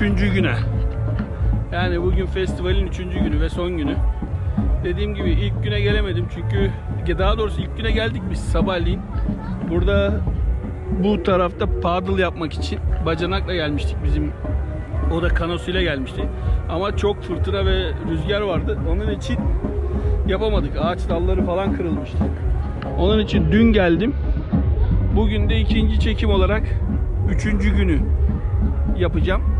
Üçüncü güne. Yani bugün festivalin üçüncü günü ve son günü. Dediğim gibi ilk güne gelemedim çünkü daha doğrusu ilk güne geldik biz sabahleyin. Burada bu tarafta paddle yapmak için bacanakla gelmiştik bizim o da kanosuyla gelmişti. Ama çok fırtına ve rüzgar vardı. Onun için yapamadık. Ağaç dalları falan kırılmıştı. Onun için dün geldim. Bugün de ikinci çekim olarak üçüncü günü yapacağım.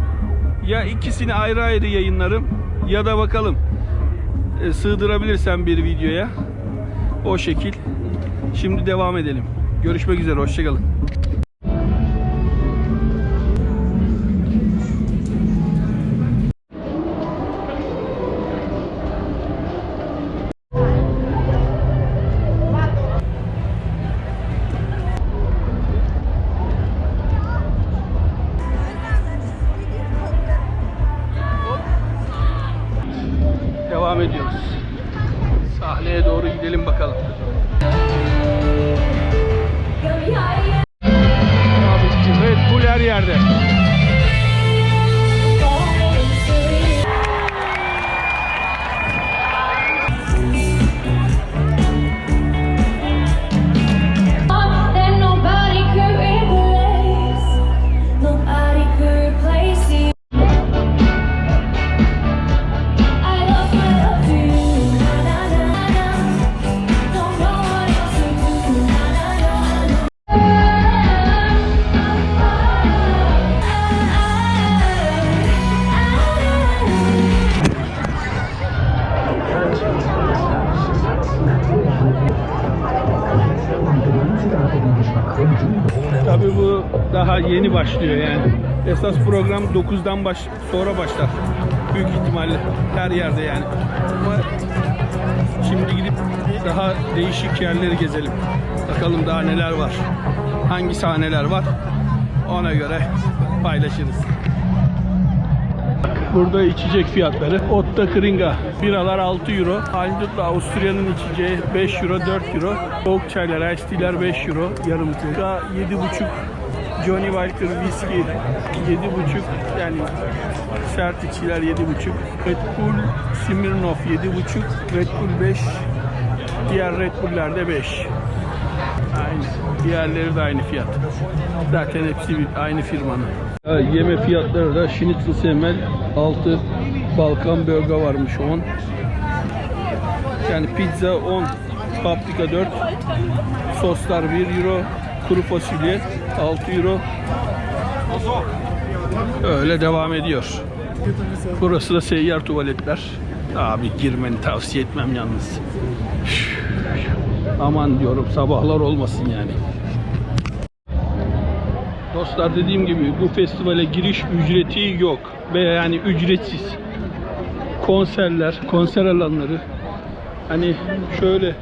Ya ikisini ayrı ayrı yayınlarım ya da bakalım e, sığdırabilirsem bir videoya. O şekil. Şimdi devam edelim. Görüşmek üzere. Hoşçakalın. Yeni başlıyor yani. Esas program 9'dan baş sonra başlar. Büyük ihtimalle her yerde yani. Ama şimdi gidip daha değişik yerleri gezelim. Bakalım daha neler var. Hangi sahneler var. Ona göre paylaşırız. Burada içecek fiyatları. Otta Kringa. Biralar 6 euro. Haydutla Avusturya'nın içeceği 5 euro, 4 euro. Soğuk çaylar, ice tea'ler 5 euro. Yarım litre. 7,5 Johnny Walker Whiskey 7,5 yani sert içkiler 7,5 Red Bull Smirnoff 7,5 Red Bull 5 Diğer Red Bull'ler de 5 Aynı. Diğerleri de aynı fiyat. Zaten hepsi aynı firmanın. Yeme fiyatları da Schnitzel Semel 6, Balkan Burger varmış 10. Yani pizza 10, paprika 4, soslar 1 euro, kuru fasulye 6 euro. Öyle devam ediyor. Burası da seyyar tuvaletler. Abi girmeni tavsiye etmem yalnız. Aman diyorum sabahlar olmasın yani. Dostlar dediğim gibi bu festivale giriş ücreti yok veya yani ücretsiz. Konserler, konser alanları hani şöyle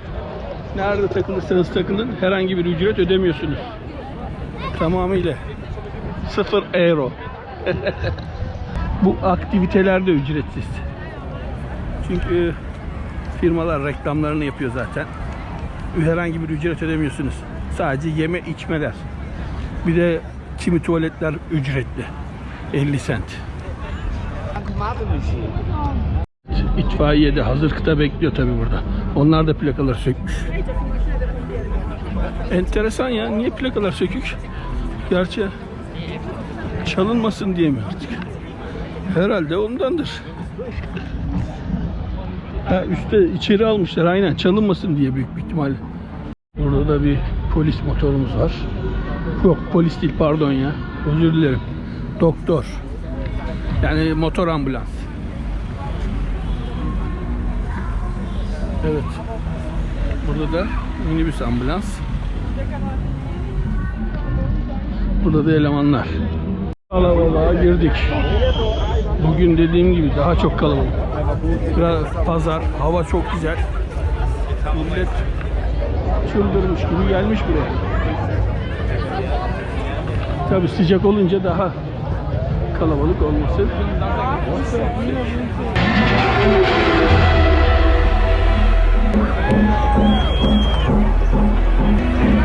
nerede takılırsanız takılın herhangi bir ücret ödemiyorsunuz. Tamamıyla 0 euro. bu aktiviteler de ücretsiz. Çünkü firmalar reklamlarını yapıyor zaten. Herhangi bir ücret ödemiyorsunuz. Sadece yeme içmeler. Bir de kimi tuvaletler ücretli. 50 sent. İtfaiye de hazır kıta bekliyor tabi burada. Onlar da plakaları sökmüş. Enteresan ya. Niye plakalar sökük? Gerçi çalınmasın diye mi artık? Herhalde ondandır. Ha, üstte içeri almışlar aynen çalınmasın diye büyük bir ihtimalle. Burada da bir polis motorumuz var. Yok polis değil pardon ya. Özür dilerim. Doktor. Yani motor ambulans. Evet. Burada da minibüs ambulans. Burada da elemanlar. Kalabalığa girdik. Bugün dediğim gibi daha çok kalabalık. Biraz pazar, hava çok güzel. Millet çıldırmış gibi gelmiş buraya. Tabii sıcak olunca daha kalabalık olması. Thank you.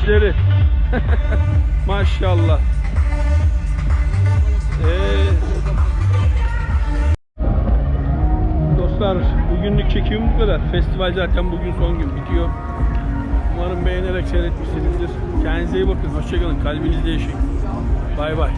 En gençleri. Maşallah. Ee, dostlar bugünlük çekim bu kadar. Festival zaten bugün son gün bitiyor. Umarım beğenerek seyretmişsinizdir. Kendinize iyi bakın. Hoşçakalın. Kalbinizde yaşayın. Bay bay.